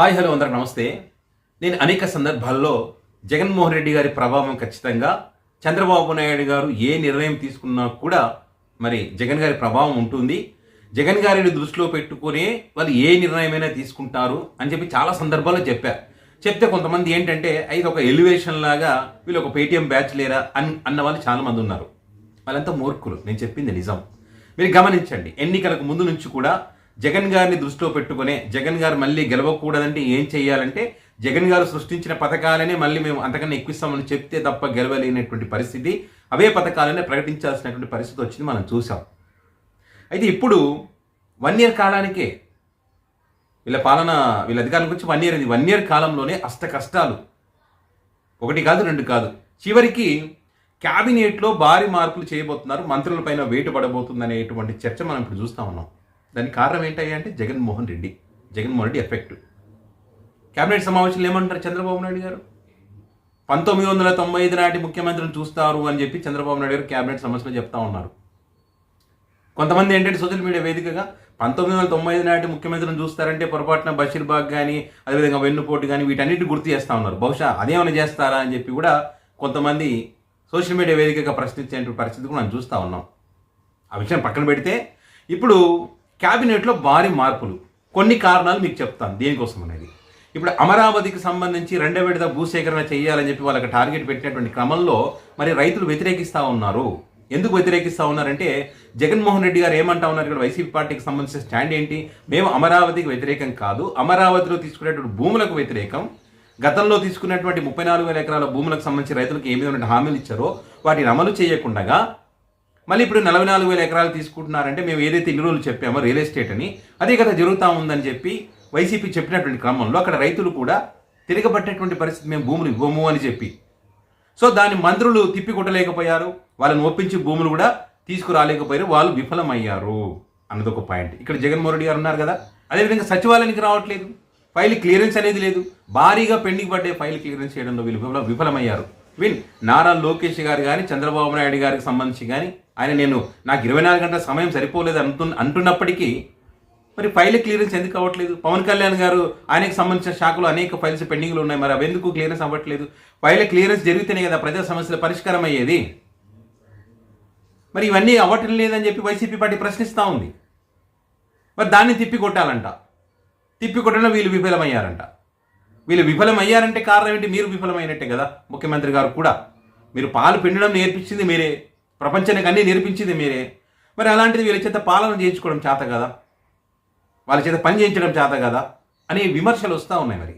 Hi hello అందరికి నమస్తే. నేను అనేక సందర్భాల్లో జగన్మోహన్ రెడ్డి గారి ప్రభావం ఖచ్చితంగా చంద్రబాబు నాయుడు గారు ఏ నిర్ణయం తీసుకున్నా కూడా మరి జగన్ గారి ప్రభావం ఉంటుంది. జగన్ గారిని దృష్టిలో పెట్టుకునే వాళ్ళు ఏ నిర్ణయమైనా తీసుకుంటారు అని చెప్పి చాలా సందర్భాల్లో చెప్పారు చెప్తే కొంతమంది ఏంటంటే ఇది ఒక ఎలివేషన్ లాగా వీళ్ళు ఒక పేటీఎం బ్యాచ్ లేరా? అని అన్న వాళ్ళు చాలా మంది ఉన్నారు. వాళ్ళంతా మూర్ఖులు. నేను చెప్పింది నిజం. మీరు గమనించండి ఎన్నికలకు ముందు నుంచి కూడా జగన్ గారిని దృష్టిలో పెట్టుకునే జగన్ గారు మళ్ళీ గెలవకూడదంటే ఏం చేయాలంటే జగన్ గారు సృష్టించిన పథకాలనే మళ్ళీ మేము అంతకన్నా ఎక్కువిస్తామని చెప్తే తప్ప గెలవలేనటువంటి పరిస్థితి. అవే పథకాలనే ప్రకటించాల్సినటువంటి పరిస్థితి వచ్చింది మనం చూసాం అయితే ఇప్పుడు వన్ ఇయర్ కాలానికే వీళ్ళ పాలన వీళ్ళ అధికారులకు గురించి వన్ ఇయర్ ఇది వన్ ఇయర్ కాలంలోనే అష్ట కష్టాలు. ఒకటి కాదు రెండు కాదు. చివరికి క్యాబినెట్లో భారీ మార్పులు చేయబోతున్నారు. మంత్రులపైన వేటు పడబోతుంది అనేటువంటి చర్చ మనం ఇప్పుడు చూస్తా ఉన్నాం. దానికి కారణం ఏంటయ్యా అంటే జగన్మోహన్ రెడ్డి. జగన్మోహన్ రెడ్డి ఎఫెక్ట్ క్యాబినెట్ సమావేశంలో ఏమంటారు చంద్రబాబు నాయుడు గారు? పంతొమ్మిది వందల తొంభై ఐదు నాటి ముఖ్యమంత్రిని చూస్తారు అని చెప్పి చంద్రబాబు నాయుడు గారు క్యాబినెట్ సమస్యలో చెప్తా ఉన్నారు. కొంతమంది ఏంటంటే సోషల్ మీడియా వేదికగా పంతొమ్మిది వందల తొంభై ఐదు నాటి ముఖ్యమంత్రిని చూస్తారంటే పొరపాటున బషీర్బాగ్ కానీ అదేవిధంగా వెన్నుపోటు కానీ వీటన్నిటి గుర్తు చేస్తూ ఉన్నారు. బహుశా అదేమైనా చేస్తారా అని చెప్పి కూడా కొంతమంది సోషల్ మీడియా వేదికగా ప్రశ్నించే పరిస్థితి కూడా మనం చూస్తూ ఉన్నాం. ఆ విషయం పక్కన పెడితే ఇప్పుడు క్యాబినెట్లో భారీ మార్పులు. కొన్ని కారణాలు మీకు చెప్తాను దేనికోసం అనేది. ఇప్పుడు అమరావతికి సంబంధించి రెండో విడత భూసేకరణ చేయాలని చెప్పి వాళ్ళకి టార్గెట్ పెట్టినటువంటి క్రమంలో మరి రైతులు వ్యతిరేకిస్తూ ఉన్నారు. ఎందుకు వ్యతిరేకిస్తూ ఉన్నారంటే జగన్మోహన్ రెడ్డి గారు ఏమంటా ఉన్నారు ఇక్కడ వైసీపీ పార్టీకి సంబంధించిన స్టాండ్ ఏంటి? మేము అమరావతికి వ్యతిరేకం కాదు అమరావతిలో తీసుకునేటువంటి భూములకు వ్యతిరేకం. గతంలో తీసుకున్నటువంటి ముప్పై నాలుగు వేల ఎకరాల భూములకు సంబంధించి రైతులకు ఏ విధమైన హామీలు ఇచ్చారో వాటిని అమలు చేయకుండా మళ్ళీ ఇప్పుడు నలభై నాలుగు వేల ఎకరాలు తీసుకుంటున్నారంటే మేము ఏదైతే ఇన్ని రోజులు చెప్పామో రియల్ ఎస్టేట్ అని అదే కదా జరుగుతూ ఉందని చెప్పి వైసీపీ చెప్పినటువంటి క్రమంలో అక్కడ రైతులు కూడా తిరగబట్టేటువంటి పరిస్థితి మేము భూములు ఇవ్వము అని చెప్పి. సో దాన్ని మంత్రులు తిప్పికొట్టలేకపోయారు వాళ్ళని ఒప్పించి భూములు కూడా తీసుకురాలేకపోయారు వాళ్ళు విఫలమయ్యారు అన్నది ఒక పాయింట్ ఇక్కడ జగన్మోహన్ రెడ్డి గారు ఉన్నారు కదా అదేవిధంగా సచివాలయానికి రావట్లేదు ఫైల్ క్లియరెన్స్ అనేది లేదు భారీగా పెండింగ్ పడ్డే ఫైల్ క్లియరెన్స్ చేయడంలో వీళ్ళు విఫలమయ్యారు. విన్. నారా లోకేష్ గారు కానీ చంద్రబాబు నాయుడు గారికి సంబంధించి కానీ ఆయన నేను నాకు ఇరవై నాలుగు గంటల సమయం సరిపోలేదు అంటు అంటున్నప్పటికీ మరి ఫైల్ క్లియరెన్స్ ఎందుకు అవ్వట్లేదు? పవన్ కళ్యాణ్ గారు ఆయనకు సంబంధించిన శాఖలో అనేక ఫైల్స్ పెండింగ్లు ఉన్నాయి. మరి అవి ఎందుకు క్లియరెన్స్ అవ్వట్లేదు? ఫైల్ క్లియరెన్స్ జరిగితేనే కదా ప్రజా సమస్యల పరిష్కారం అయ్యేది. మరి ఇవన్నీ అవ్వటం లేదని చెప్పి వైసీపీ పార్టీ ప్రశ్నిస్తూ ఉంది. మరి దాన్ని తిప్పి కొట్టాలంట తిప్పి కొట్టడం వీళ్ళు విఫలమయ్యారంట. వీళ్ళు విఫలమయ్యారంటే కారణం ఏంటి? మీరు విఫలమైనట్టే కదా ముఖ్యమంత్రి గారు కూడా. మీరు పాలు పిండడం నేర్పించింది మీరే ప్రపంచానికి అన్నీ నేర్పించింది మీరే. మరి అలాంటిది వీళ్ళ చేత పాలన చేయించుకోవడం చేత కదా? వాళ్ళ చేత పని చేయించడం చేత కదా? అనే విమర్శలు వస్తూ ఉన్నాయి మరి.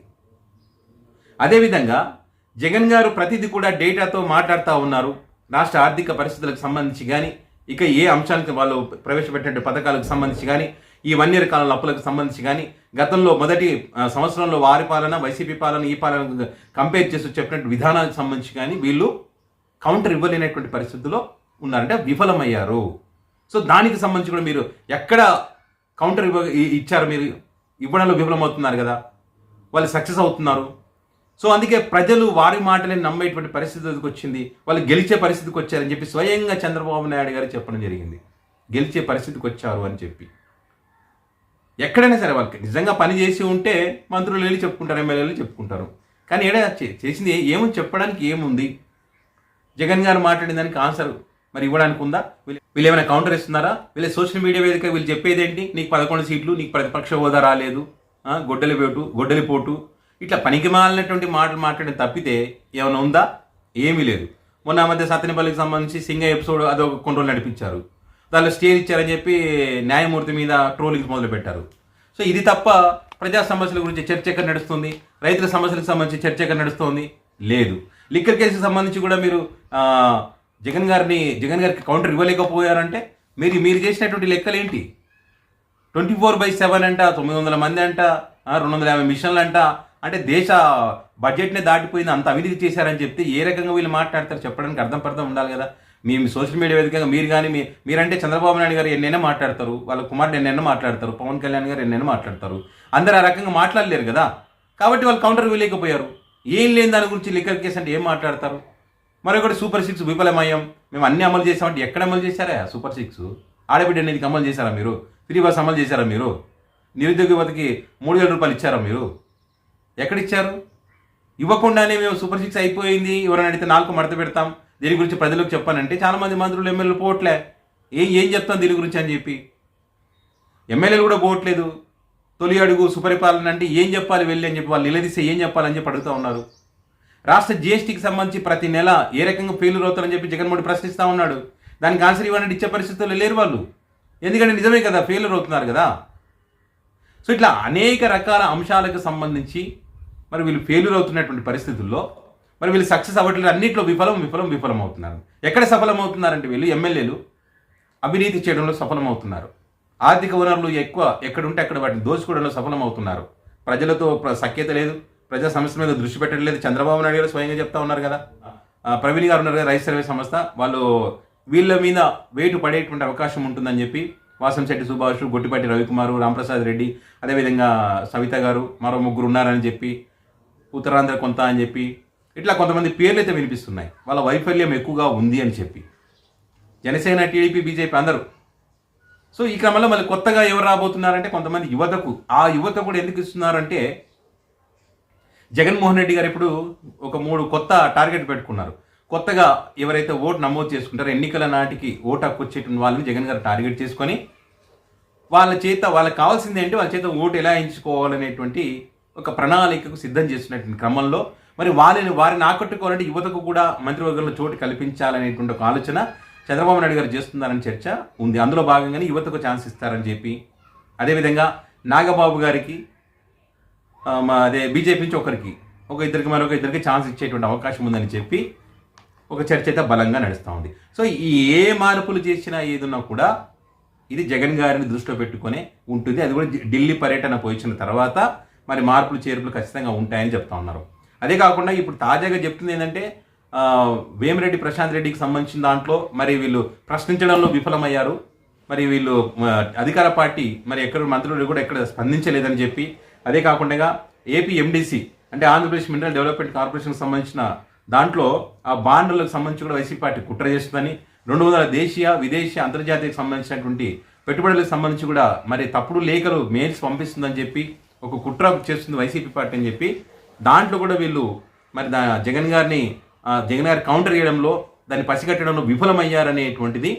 అదేవిధంగా జగన్ గారు ప్రతిదీ కూడా డేటాతో మాట్లాడుతూ ఉన్నారు. రాష్ట్ర ఆర్థిక పరిస్థితులకు సంబంధించి కానీ ఇక ఏ అంశానికి వాళ్ళు ప్రవేశపెట్టే పథకాలకు సంబంధించి కానీ ఈ వన్ ఇయర్ కాలంలో అప్పులకు సంబంధించి కానీ గతంలో మొదటి సంవత్సరంలో వారి పాలన వైసీపీ పాలన ఈ పాలన కంపేర్ చేసి చెప్పినట్టు విధానానికి సంబంధించి కానీ వీళ్ళు కౌంటర్ ఇవ్వలేనటువంటి పరిస్థితుల్లో ఉన్నారంటే విఫలమయ్యారు. సో దానికి సంబంధించి కూడా మీరు ఎక్కడ కౌంటర్ ఇవ్వ ఇచ్చారు మీరు? ఇవ్వడంలో విఫలమవుతున్నారు కదా. వాళ్ళు సక్సెస్ అవుతున్నారు. సో అందుకే ప్రజలు వారి మాటలే నమ్మేటువంటి పరిస్థితికి వచ్చింది? వాళ్ళు గెలిచే పరిస్థితికి వచ్చారని చెప్పి స్వయంగా చంద్రబాబు నాయుడు గారు చెప్పడం జరిగింది. గెలిచే పరిస్థితికి వచ్చారు అని చెప్పి. ఎక్కడైనా సరే వాళ్ళకి నిజంగా పని చేసి ఉంటే మంత్రులు వెళ్ళి చెప్పుకుంటారు ఎమ్మెల్యేలు చెప్పుకుంటారు. కానీ ఏడా చేసింది ఏ- ఏముంది? చెప్పడానికి ఏముంది? జగన్ గారు మాట్లాడిన దానికి ఆన్సర్ మరి ఇవ్వడానికి ఉందా? వీళ్ళు ఏమైనా కౌంటర్ ఇస్తున్నారా వీళ్ళ సోషల్ మీడియా వేదిక వీళ్ళు చెప్పేది ఏంటి నీకు పదకొండు సీట్లు నీకు ప్రతిపక్ష హోదా రాలేదు గొడ్డలి పోటు గొడ్డలి పోటు. ఇట్లా పనికి మాలినటువంటి మాటలు మాట్లాడిన తప్పితే ఏమైనా ఉందా? ఏమీ లేదు. మొన్న మధ్య సత్యనపల్లికి సంబంధించి సింగ ఎపిసోడ్ అదొక కొన్ని రోజులు నడిపించారు. దానిలో స్టే ఇచ్చారని చెప్పి న్యాయమూర్తి మీద ట్రోలింగ్స్ మొదలుపెట్టారు. సో ఇది తప్ప ప్రజా సమస్యల గురించి చర్చ ఎక్కడ నడుస్తుంది. రైతుల సమస్యలకు సంబంధించి చర్చ ఎక్కడ నడుస్తుంది. లేదు. లిక్కర్ కేసుకి సంబంధించి కూడా మీరు జగన్ గారిని జగన్ గారికి కౌంటర్ ఇవ్వలేకపోయారంటే మీరు మీరు చేసినటువంటి లెక్కలేంటి? ట్వంటీ ఫోర్ బై సెవెన్ అంట తొమ్మిది వందల మంది అంట రెండు వందల యాభై మిషన్లు అంట అంటే దేశ బడ్జెట్నే దాటిపోయింది అంత అవినీతి చేశారని చెప్తే ఏ రకంగా వీళ్ళు మాట్లాడతారు చెప్పడానికి అర్థం పర్థం ఉండాలి కదా. మీ సోషల్ మీడియా వేదికగా మీరు కానీ మీ మీరంటే చంద్రబాబు నాయుడు గారు ఎన్నైనా మాట్లాడతారు వాళ్ళ కుమారుడు ఎన్నైనా మాట్లాడతారు పవన్ కళ్యాణ్ గారు ఎన్నైనా మాట్లాడతారు. అందరు ఆ రకంగా మాట్లాడలేరు కదా. కాబట్టి వాళ్ళు కౌంటర్ ఇవ్వలేకపోయారు ఏం లేని దాని గురించి లిక్కర్ కేసు అంటే ఏం మాట్లాడతారు? మరొకటి సూపర్ సిక్స్ విఫలమయ్యాం మేము అన్ని అమలు చేసామంటే ఎక్కడ అమలు చేశారా? సూపర్ సిక్స్ ఆడబిడ్డ అనేది అమలు చేశారా మీరు? ఫ్రీ బస్ అమలు చేశారా మీరు? నిరుద్యోగ యువతకి మూడు వేల రూపాయలు ఇచ్చారా మీరు? ఎక్కడిచ్చారు? ఇవ్వకుండానే మేము సూపర్ సిక్స్ అయిపోయింది. ఎవరైనా అడిగితే నాలుగు మడత పెడతాం. దీని గురించి ప్రజలకు చెప్పానంటే చాలామంది మంత్రులు ఎమ్మెల్యేలు పోవట్లే ఏం ఏం చెప్తాం దీని గురించి అని చెప్పి. ఎమ్మెల్యేలు కూడా పోవట్లేదు తొలి అడుగు సుపరిపాలన అంటే ఏం చెప్పాలి వెళ్ళి అని చెప్పి వాళ్ళు నిలదీస్తే ఏం చెప్పాలని చెప్పి అడుగుతూ ఉన్నారు. రాష్ట్ర జిఎస్టీకి సంబంధించి ప్రతి నెల ఏ రకంగా ఫెయిల్యూర్ అవుతారని చెప్పి జగన్మోహన్ ప్రశ్నిస్తూ ఉన్నాడు. దానికి ఆన్సర్ ఇవ్వడానికి ఇచ్చే పరిస్థితుల్లో లేరు వాళ్ళు. ఎందుకంటే నిజమే కదా ఫెయిల్యూర్ అవుతున్నారు కదా. సో ఇట్లా అనేక రకాల అంశాలకు సంబంధించి మరి వీళ్ళు ఫెయిల్యూర్ అవుతున్నటువంటి పరిస్థితుల్లో మరి వీళ్ళు సక్సెస్ అవ్వట్లేదు అన్నింటిలో విఫలం విఫలం విఫలం అవుతున్నారు. ఎక్కడ సఫలం అవుతున్నారంటే వీళ్ళు ఎమ్మెల్యేలు అవినీతి చేయడంలో సఫలమవుతున్నారు ఆర్థిక వనరులు ఎక్కువ ఎక్కడుంటే అక్కడ వాటిని దోచుకోవడంలో సఫలమవుతున్నారు ప్రజలతో సఖ్యత లేదు ప్రజా సమస్య మీద దృష్టి పెట్టడం లేదు. చంద్రబాబు నాయుడు గారు స్వయంగా చెప్తా ఉన్నారు కదా. ప్రవీణ్ గారు ఉన్నారు కదా రైతు సర్వే సంస్థ. వాళ్ళు వీళ్ళ మీద వేటు పడేటువంటి అవకాశం ఉంటుందని చెప్పి వాసంశెట్టి సుభాష్ గొట్టిపాటి రవికుమారు రామప్రసాద్ రెడ్డి అదేవిధంగా సవిత గారు మరో ముగ్గురు ఉన్నారని చెప్పి ఉత్తరాంధ్ర కొంత అని చెప్పి ఇట్లా కొంతమంది పేర్లు అయితే వినిపిస్తున్నాయి. వాళ్ళ వైఫల్యం ఎక్కువగా ఉంది అని చెప్పి. జనసేన టీడీపీ బీజేపీ అందరూ. సో ఈ క్రమంలో మళ్ళీ కొత్తగా ఎవరు రాబోతున్నారంటే కొంతమంది యువతకు. ఆ యువత కూడా ఎందుకు ఇస్తున్నారంటే జగన్మోహన్ రెడ్డి గారు ఇప్పుడు ఒక మూడు కొత్త టార్గెట్ పెట్టుకున్నారు. కొత్తగా ఎవరైతే ఓటు నమోదు చేసుకుంటారో ఎన్నికల నాటికి ఓటు హక్కు వచ్చేటువంటి వాళ్ళని జగన్ గారు టార్గెట్ చేసుకొని వాళ్ళ చేత వాళ్ళకి కావాల్సింది ఏంటి? వాళ్ళ చేత ఓటు ఎలా ఎంచుకోవాలనేటువంటి ఒక ప్రణాళికకు సిద్ధం చేస్తున్నటువంటి క్రమంలో మరి వాళ్ళని వారిని ఆకట్టుకోవాలంటే యువతకు కూడా మంత్రివర్గంలో చోటు కల్పించాలనేటువంటి ఒక ఆలోచన చంద్రబాబు నాయుడు గారు చేస్తున్నారని చర్చ ఉంది. అందులో భాగంగానే యువతకు ఛాన్స్ ఇస్తారని చెప్పి అదేవిధంగా నాగబాబు గారికి మా అదే బీజేపీ నుంచి ఒకరికి ఒక ఇద్దరికి మరొక ఇద్దరికి ఛాన్స్ ఇచ్చేటువంటి అవకాశం ఉందని చెప్పి ఒక చర్చ అయితే బలంగా నడుస్తూ ఉంది. సో ఈ ఏ మార్పులు చేసినా ఏదున్నా కూడా ఇది జగన్ గారిని దృష్టిలో పెట్టుకొని ఉంటుంది. అది కూడా ఢిల్లీ పర్యటన పోయించిన తర్వాత మరి మార్పులు చేర్పులు ఖచ్చితంగా ఉంటాయని చెప్తా ఉన్నారు. అదే కాకుండా ఇప్పుడు తాజాగా చెప్తుంది ఏంటంటే వేమిరెడ్డి ప్రశాంత్ రెడ్డికి సంబంధించిన దాంట్లో మరి వీళ్ళు ప్రశ్నించడంలో విఫలమయ్యారు. మరి వీళ్ళు అధికార పార్టీ మరి ఎక్కడ మంత్రులు కూడా ఎక్కడ స్పందించలేదని చెప్పి అదే కాకుండా ఏపీ ఎండిసి అంటే ఆంధ్రప్రదేశ్ మినరల్ డెవలప్మెంట్ కార్పొరేషన్కి సంబంధించిన దాంట్లో ఆ బాండ్లకు సంబంధించి కూడా వైసీపీ పార్టీ కుట్ర చేస్తుందని రెండు వందల దేశీయ విదేశీ అంతర్జాతీయకు సంబంధించినటువంటి పెట్టుబడులకు సంబంధించి కూడా మరి తప్పుడు లేఖలు మెయిల్స్ పంపిస్తుందని చెప్పి ఒక కుట్ర చేస్తుంది వైసీపీ పార్టీ అని చెప్పి దాంట్లో కూడా వీళ్ళు మరి దా జగన్ గారిని జగన్ గారి కౌంటర్ చేయడంలో దాన్ని పసిగట్టడంలో విఫలమయ్యారనేటువంటిది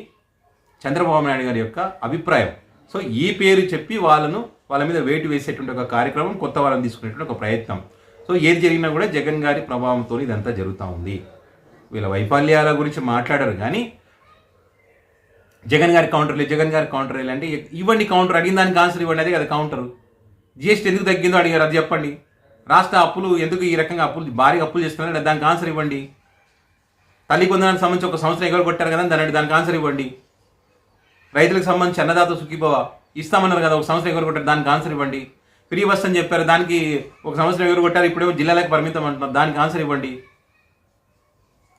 చంద్రబాబు నాయుడు గారి యొక్క అభిప్రాయం. సో ఈ పేరు చెప్పి వాళ్ళను వాళ్ళ మీద వేటు వేసేటువంటి ఒక కార్యక్రమం కొత్త వాళ్ళని తీసుకునేటువంటి ఒక ప్రయత్నం. సో ఏది జరిగినా కూడా జగన్ గారి ప్రభావంతో ఇదంతా జరుగుతూ ఉంది. వీళ్ళ వైఫల్యాల గురించి మాట్లాడరు కానీ జగన్ గారి కౌంటర్ లేదు జగన్ గారి కౌంటర్ అంటే ఇవ్వండి కౌంటర్ అడిగిన దానికి ఆన్సర్ ఇవ్వండి అదే కదా కౌంటర్. జిఎస్టీ ఎందుకు తగ్గిందో అడిగారు అది చెప్పండి. రాష్ట్ర అప్పులు ఎందుకు ఈ రకంగా అప్పులు భారీగా అప్పులు చేస్తున్నారు దానికి ఆన్సర్ ఇవ్వండి. తల్లి కొందనానికి సంబంధించి ఒక సంవత్సరం ఎగర కొట్టారు కదా దాని దానికి ఆన్సర్ ఇవ్వండి. రైతులకు సంబంధించి అన్నదాత సుఖీభవ ఇస్తామన్నారు కదా ఒక సంవత్సరం ఎగురు కొట్టారు దానికి ఆన్సర్ ఇవ్వండి. ఫ్రీ బస్ అని చెప్పారు దానికి ఒక సంవత్సరం ఎగురు కొట్టారు ఇప్పుడేమో జిల్లాలకు పరిమితం అంటున్నారు దానికి ఆన్సర్ ఇవ్వండి.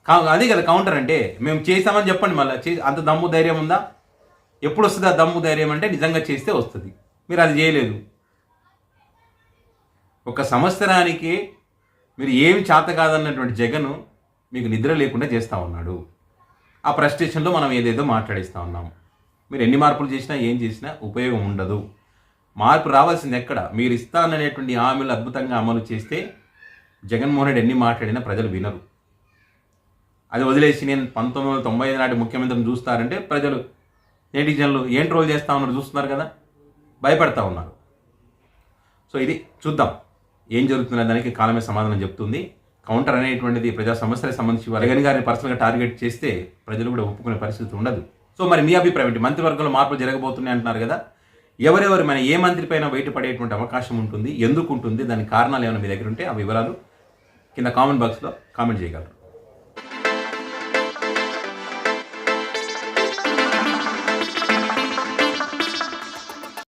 కా అదే కదా కౌంటర్ అంటే మేము చేస్తామని చెప్పండి మళ్ళీ చే అంత దమ్ము ధైర్యం ఉందా? ఎప్పుడు వస్తుంది ఆ దమ్ము ధైర్యం అంటే నిజంగా చేస్తే వస్తుంది. మీరు అది చేయలేదు. ఒక సంవత్సరానికి మీరు ఏమి చేత కాదన్నటువంటి జగను మీకు నిద్ర లేకుండా చేస్తూ ఉన్నాడు. ఆ ప్రస్టేషన్లో మనం ఏదేదో మాట్లాడిస్తూ ఉన్నాం. మీరు ఎన్ని మార్పులు చేసినా ఏం చేసినా ఉపయోగం ఉండదు. మార్పు రావాల్సింది ఎక్కడ? మీరు ఇస్తాననేటువంటి హామీలు అద్భుతంగా అమలు చేస్తే జగన్మోహన్ రెడ్డి ఎన్ని మాట్లాడినా ప్రజలు వినరు. అది వదిలేసి నేను పంతొమ్మిది వందల తొంభై ఐదు నాటి ముఖ్యమంత్రిని చూస్తారంటే ప్రజలు నెటిజన్లు ఏం ట్రోల్ చేస్తా ఉన్నారు? చూస్తున్నారు కదా? భయపడతా ఉన్నారు. సో ఇది చూద్దాం. ఏం జరుగుతున్న దానికి కాలమే సమాధానం చెప్తుంది. కౌంటర్ అనేటువంటిది ప్రజా సమస్యలకు సంబంధించి జగన్ గారిని పర్సనల్గా టార్గెట్ చేస్తే ప్రజలు కూడా ఒప్పుకునే పరిస్థితి ఉండదు. సో మరి మీ అభిప్రాయం ఏంటి? మంత్రివర్గంలో మార్పులు జరగబోతున్నాయి అంటున్నారు కదా. ఎవరెవరు మన ఏ మంత్రి పైన బయటపడేటువంటి అవకాశం ఉంటుంది? ఎందుకు ఉంటుంది? దాని కారణాలు ఏమైనా మీ దగ్గర ఉంటే ఆ వివరాలు కింద కామెంట్ బాక్స్లో కామెంట్ చేయగలరు.